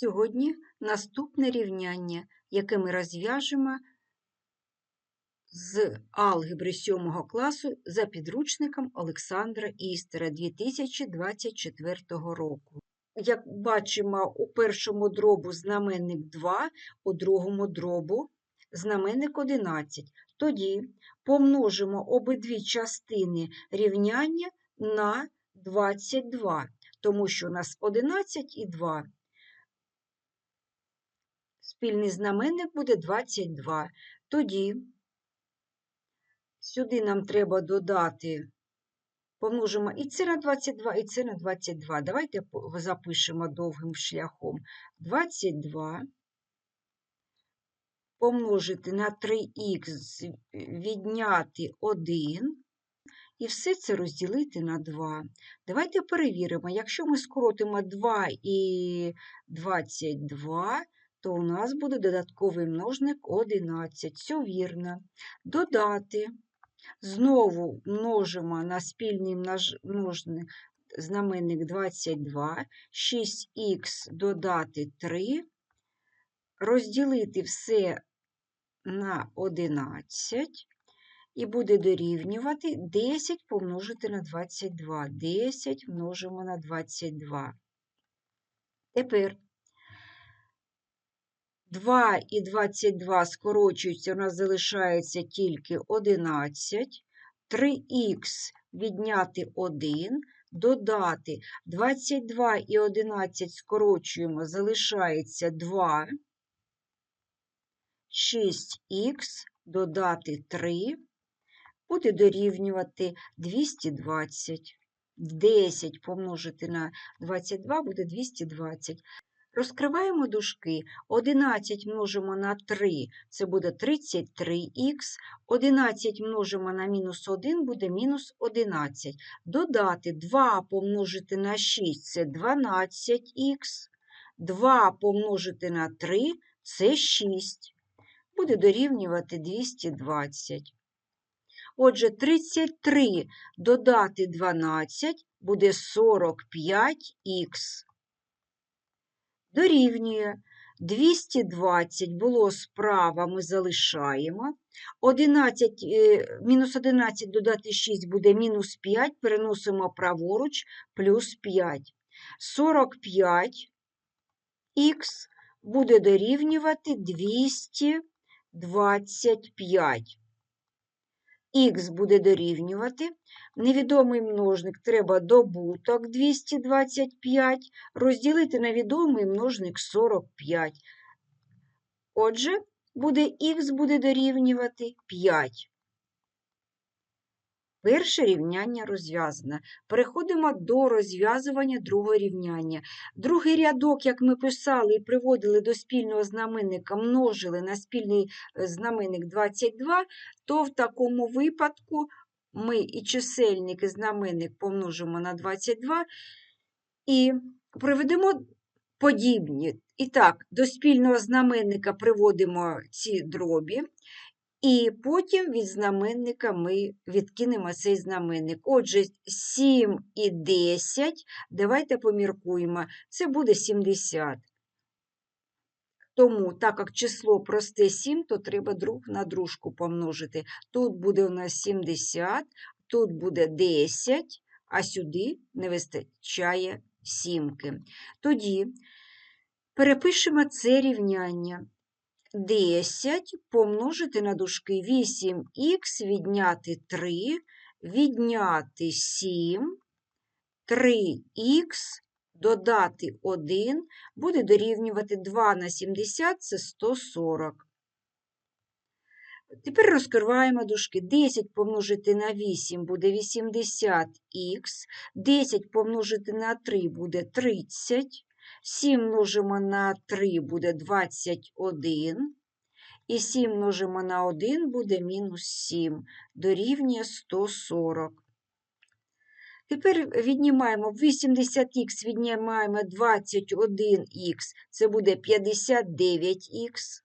Сьогодні наступне рівняння, яке ми розв'яжемо з алгебри 7 класу за підручником Олександра Істера 2024 року. Як бачимо, у першому дробу знаменник 2, у другому дробу знаменник 11. Тоді помножимо обидві частини рівняння на 22, тому що у нас 11 і 2. Спільний знаменник буде 22. Тоді сюди нам треба додати, помножимо і це на 22, і це на 22. Давайте запишемо довгим шляхом. 22 помножити на 3х, відняти 1, і все це розділити на 2. Давайте перевіримо, якщо ми скоротимо 2 і 22, то у нас буде додатковий множник 11. Все вірно. Додати. Знову множимо на спільний множник знаменник 22, 6х додати 3, розділити все на 11 і буде дорівнювати 10 помножити на 22. 10 множимо на 22. Тепер 2 і 22 скорочуються, у нас залишається тільки 11, 3х відняти 1, додати 22 і 11 скорочуємо, залишається 2, 6х додати 3, буде дорівнювати 220. 10 помножити на 22 буде 220. Розкриваємо дужки. 11 множимо на 3, це буде 33х, 11 множимо на мінус 1 буде мінус 11. Додати 2 помножити на 6 це 12х, 2 помножити на 3 це 6. Буде дорівнювати 220. Отже, 33 додати 12 буде 45х дорівнює 220 було справа, ми залишаємо. 11, е, Мінус 11 додати 6 буде мінус 5, переносимо праворуч плюс 5. 45х буде дорівнювати 225 х буде дорівнювати. Невідомий множник треба добуток 225, розділити на відомий множник 45. Отже, буде х буде дорівнювати 5. Перше рівняння розв'язане. Переходимо до розв'язування другого рівняння. Другий рядок, як ми писали і приводили до спільного знаменника, множили на спільний е, знаменник 22, то в такому випадку ми і чисельник, і знаменник помножимо на 22 і приведемо подібні. І так, до спільного знаменника приводимо ці дробі. І потім від знаменника ми відкинемо цей знаменник. Отже, 7 і 10, давайте поміркуємо, це буде 70. Тому, так як число просте 7, то треба друг на дружку помножити. Тут буде у нас 70, тут буде 10, а сюди не вистачає сімки. Тоді перепишемо це рівняння. 10 помножити на дужки 8х, відняти 3, відняти 7, 3х, додати 1, буде дорівнювати 2 на 70 це 140. Тепер розкриваємо дужки. 10 помножити на 8 буде 80х, 10 помножити на 3 буде 30. 7 множимо на 3 буде 21. І 7 множимо на 1 буде мінус 7, дорівнює 140. Тепер віднімаємо 80х, віднімаємо 21х, це буде 59х.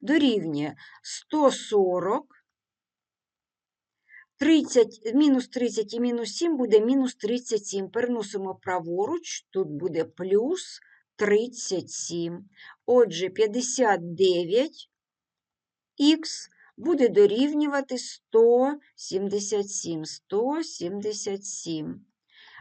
Дорівнює 140. 30, мінус 30 і мінус 7 буде мінус 37. Переносимо праворуч, тут буде плюс 37. Отже, 59х буде дорівнювати 177. 177.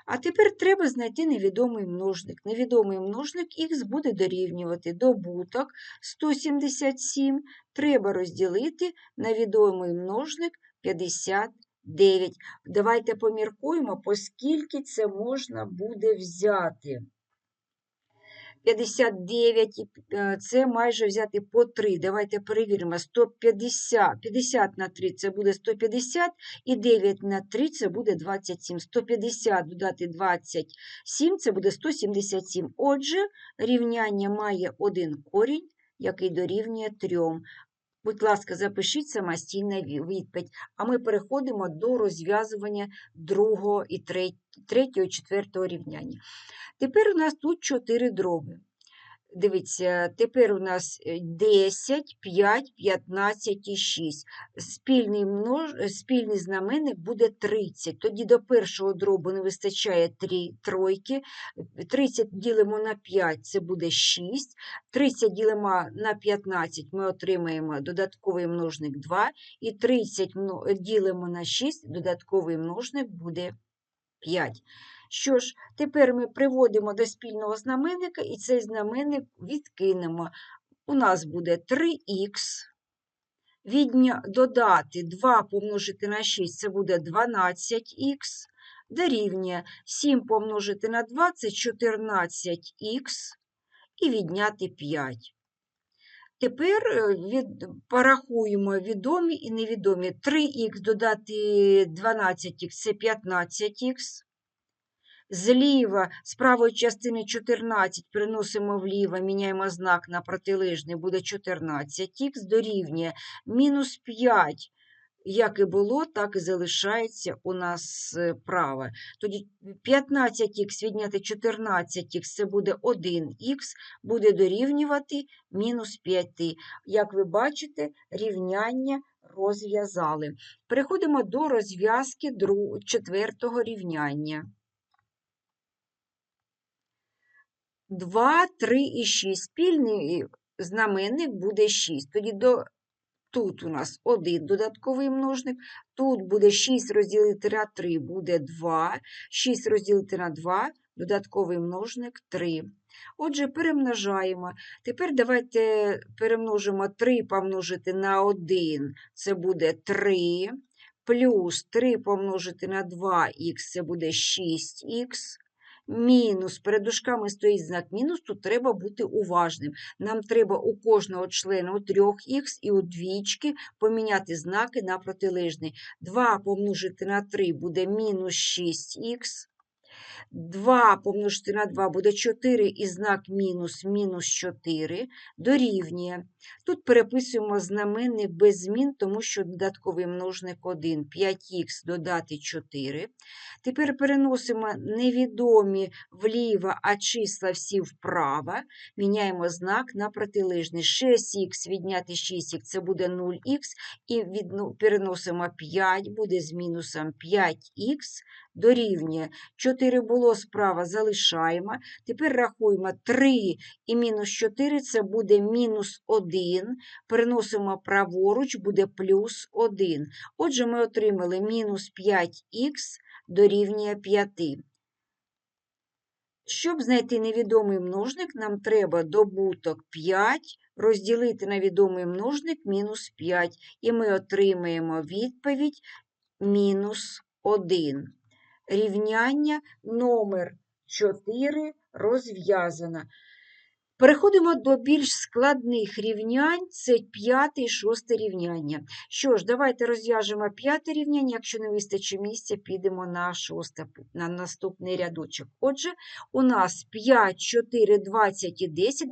А тепер треба знайти невідомий множник. Невідомий множник х буде дорівнювати добуток 177. Треба розділити на відомий множник 59. Давайте поміркуємо, поскільки це можна буде взяти. 59 е, це майже взяти по 3. Давайте перевіримо. 150 50 на 3 це буде 150, і 9 на 3 це буде 27. 150 додати 27 це буде 177. Отже, рівняння має один корінь, який дорівнює 3. Будь ласка, запишіть самостійну відповідь. А ми переходимо до розв'язування другого і третього, четвертого рівняння. Тепер у нас тут чотири дроби. Дивіться, тепер у нас 10, 5, 15 і 6. Спільний множ... спільний знаменник буде 30. Тоді до першого дробу не вистачає 3 тройки. 30 ділимо на 5, це буде 6. 30 ділимо на 15, ми отримаємо додатковий множник 2. І 30 ділимо на 6, додатковий множник буде 5. Що ж, тепер ми приводимо до спільного знаменника і цей знаменник відкинемо. У нас буде 3х. Відня... Додати 2 помножити на 6 це буде 12х. Дорівнює 7 помножити на 2 це 14х. І відняти 5. Тепер е, від... порахуємо відомі і невідомі. 3х додати 12х це 15х. Зліва, з правої частини 14 переносимо вліво, міняємо знак на протилежний, буде 14х, дорівнює мінус 5. Як і було, так і залишається у нас е, праве. Тоді 15х відняти 14х це буде 1х, буде дорівнювати мінус 5. Як ви бачите, рівняння розв'язали. Переходимо до розв'язки четвертого рівняння. 2, 3 і 6. Спільний знаменник буде 6. Тоді до, тут у нас один додатковий множник, тут буде 6 розділити на 3 буде 2, 6 розділити на 2, додатковий множник 3. Отже, перемножаємо. Тепер давайте перемножимо 3 помножити на 1, це буде 3, плюс 3 помножити на 2х, це буде 6х. Мінус, перед дужками стоїть знак мінус, то треба бути уважним. Нам треба у кожного члена у 3х і у двічки поміняти знаки на протилежний. 2 помножити на 3 буде мінус 6х. 2 помножити на 2 буде 4 і знак мінус мінус 4 дорівнює. Тут переписуємо знаменник без змін, тому що додатковий множник 1, 5х додати 4. Тепер переносимо невідомі вліво, а числа всі вправо. Міняємо знак на протилежний. 6х відняти 6х це буде 0х, і від, переносимо 5, буде з мінусом 5х дорівнює. 4 було справа, залишаємо. Тепер рахуємо 3 і мінус 4 це буде мінус 1. Переносимо праворуч, буде плюс 1. Отже, ми отримали мінус 5х дорівнює 5. Щоб знайти невідомий множник, нам треба добуток 5 розділити на відомий множник мінус 5. І ми отримаємо відповідь мінус 1. Рівняння номер 4 розв'язано. Переходимо до більш складних рівнянь, це п'яте і шосте рівняння. Що ж, давайте розв'яжемо п'яте рівняння, якщо не вистачить місця, підемо на шосте, на наступний рядочок. Отже, у нас 5, 4, 20 і 10,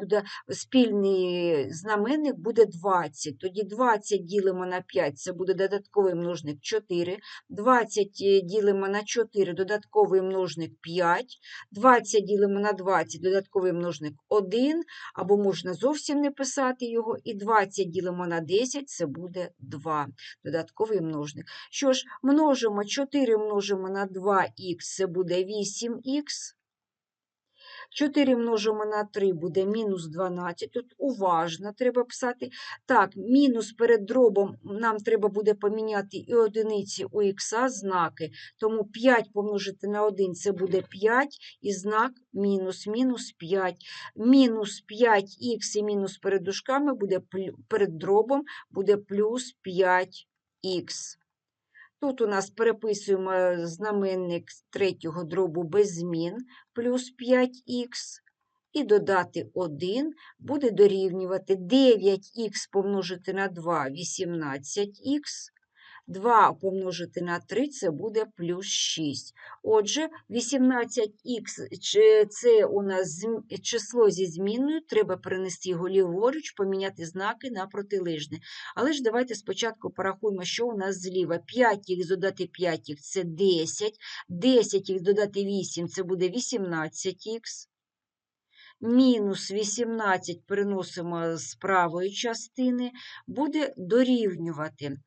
спільний знаменник буде 20. Тоді 20 ділимо на 5, це буде додатковий множник 4, 20 ділимо на 4, додатковий множник 5, 20 ділимо на 20, додатковий множник 1. 1, або можна зовсім не писати його, і 20 ділимо на 10 це буде 2, додатковий множник. Що ж, множимо 4 множимо на 2х, це буде 8х. 4 множимо на 3 буде мінус 12. Тут уважно треба писати. Так, мінус перед дробом нам треба буде поміняти і одиниці у х знаки. Тому 5 помножити на 1 це буде 5, і знак мінус, мінус 5. Мінус 5х і мінус перед дужками буде перед дробом буде плюс 5х. Тут у нас переписуємо е, знаменник третього дробу без змін плюс 5х, і додати 1 буде дорівнювати 9х помножити на 2 18х, 2 помножити на 3 це буде плюс 6. Отже, 18х це у нас число зі змінною, треба перенести його ліворуч, поміняти знаки на протилежне. Але ж давайте спочатку порахуємо, що у нас зліва. 5х додати 5х це 10, 10х додати 8 це буде 18х. Мінус 18 переносимо з правої частини, буде дорівнювати.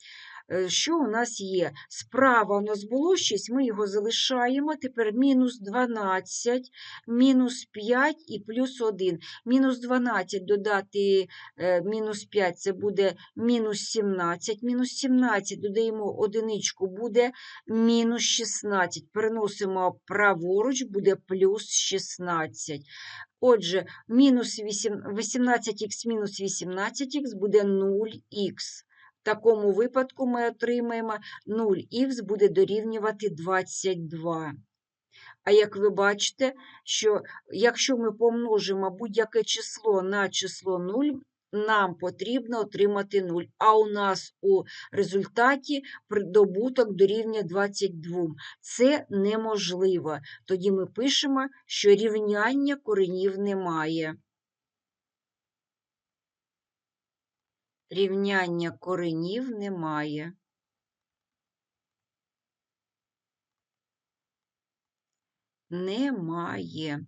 Е, що у нас є? Справа у нас було 6, ми його залишаємо. Тепер мінус 12, мінус 5 і плюс 1. Мінус 12 додати е, мінус 5 це буде мінус 17. Мінус 17 додаємо одиничку, буде мінус 16. Переносимо праворуч, буде плюс 16. Отже, мінус 18х мінус 18х буде 0х. В такому випадку ми отримаємо 0х буде дорівнювати 22. А як ви бачите, що якщо ми помножимо будь-яке число на число 0, нам потрібно отримати 0. А у нас у результаті добуток дорівнює 22. Це неможливо. Тоді ми пишемо, що рівняння коренів немає. Рівняння коренів немає. Немає.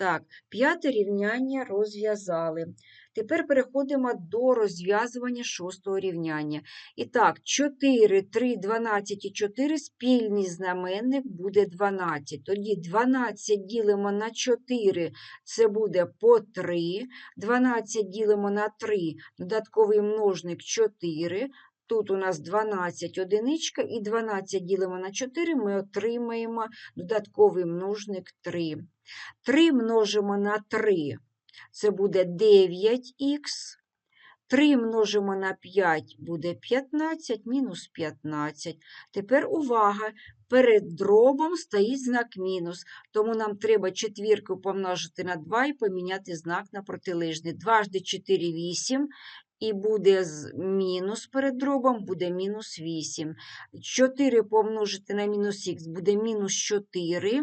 Так, п'яте рівняння розв'язали. Тепер переходимо до розв'язування шостого рівняння. І так, 4, 3, 12 і 4 спільний знаменник буде 12. Тоді 12 ділимо на 4, це буде по 3. 12 ділимо на 3, додатковий множник 4. Тут у нас 12 одиничка, і 12 ділимо на 4, ми отримаємо додатковий множник 3. 3 множимо на 3, це буде 9х. 3 множимо на 5 буде 15, мінус 15. Тепер увага, перед дробом стоїть знак мінус, тому нам треба четвірку помножити на 2 і поміняти знак на протилежний. 2 4 – 8, і буде з мінус перед дробом, буде мінус 8. 4 помножити на мінус х буде мінус 4,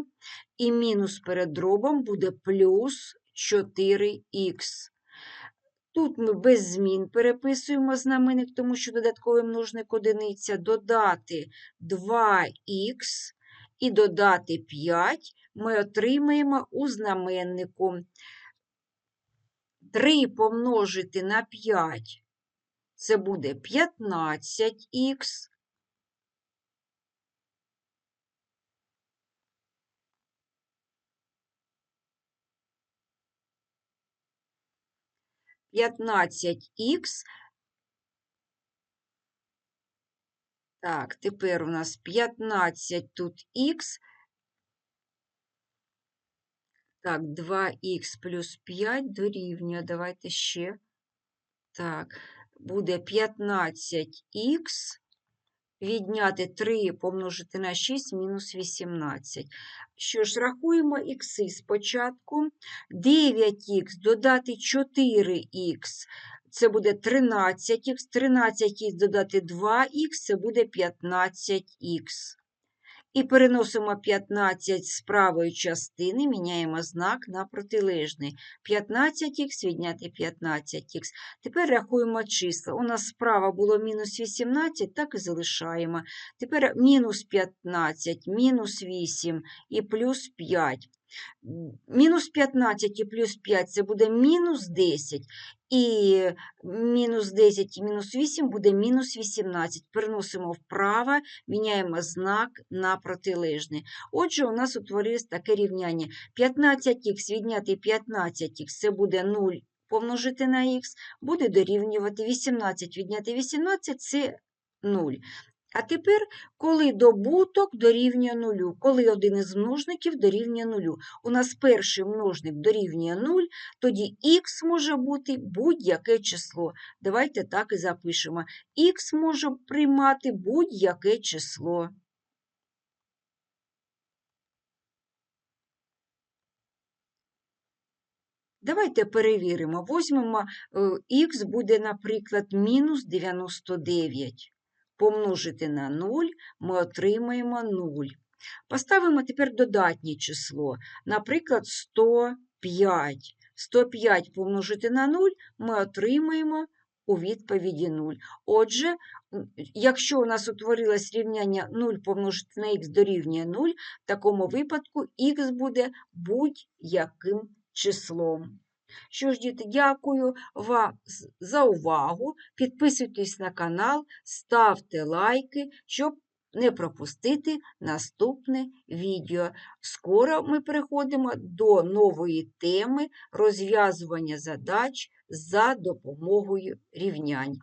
і мінус перед дробом буде плюс 4х. Тут ми без змін переписуємо знаменник, тому що додатковий множник одиниця додати 2х і додати 5 ми отримаємо у знаменнику. 3 помножити на 5 це буде 15х. П'ятнадцять х. Так, тепер у нас 15 тут х так, 2х плюс 5 дорівнює. Давайте ще. Так, буде 15х. Відняти 3 помножити на 6 мінус 18. Що ж, рахуємо х спочатку. 9х додати 4х. Це буде 13х, 13х додати 2х, це буде 15х. І переносимо 15 з правої частини, міняємо знак на протилежний. 15х відняти 15х. Тепер рахуємо числа. У нас справа було мінус 18, так і залишаємо. Тепер мінус 15, мінус 8 і плюс 5. Мінус 15 і плюс 5 це буде мінус 10. І мінус 10 і мінус 8 буде мінус 18. Переносимо вправо, міняємо знак на протилежний. Отже, у нас утворилось таке рівняння. 15х відняти 15х це буде 0 помножити на х, буде дорівнювати 18 відняти 18 це 0. А тепер, коли добуток дорівнює нулю, коли один із множників дорівнює нулю. У нас перший множник дорівнює 0, тоді х може бути будь-яке число. Давайте так і запишемо. х може приймати будь-яке число. Давайте перевіримо. Возьмемо х буде, наприклад, мінус 99. Помножити на 0 ми отримаємо 0. Поставимо тепер додатнє число, наприклад, 105. 105 помножити на 0 ми отримаємо у відповіді 0. Отже, якщо у нас утворилось рівняння 0 помножити на х дорівнює 0, в такому випадку х буде будь-яким числом. Що ж, діти, дякую вам за увагу. Підписуйтесь на канал, ставте лайки, щоб не пропустити наступне відео. Скоро ми переходимо до нової теми розв'язування задач за допомогою рівнянь.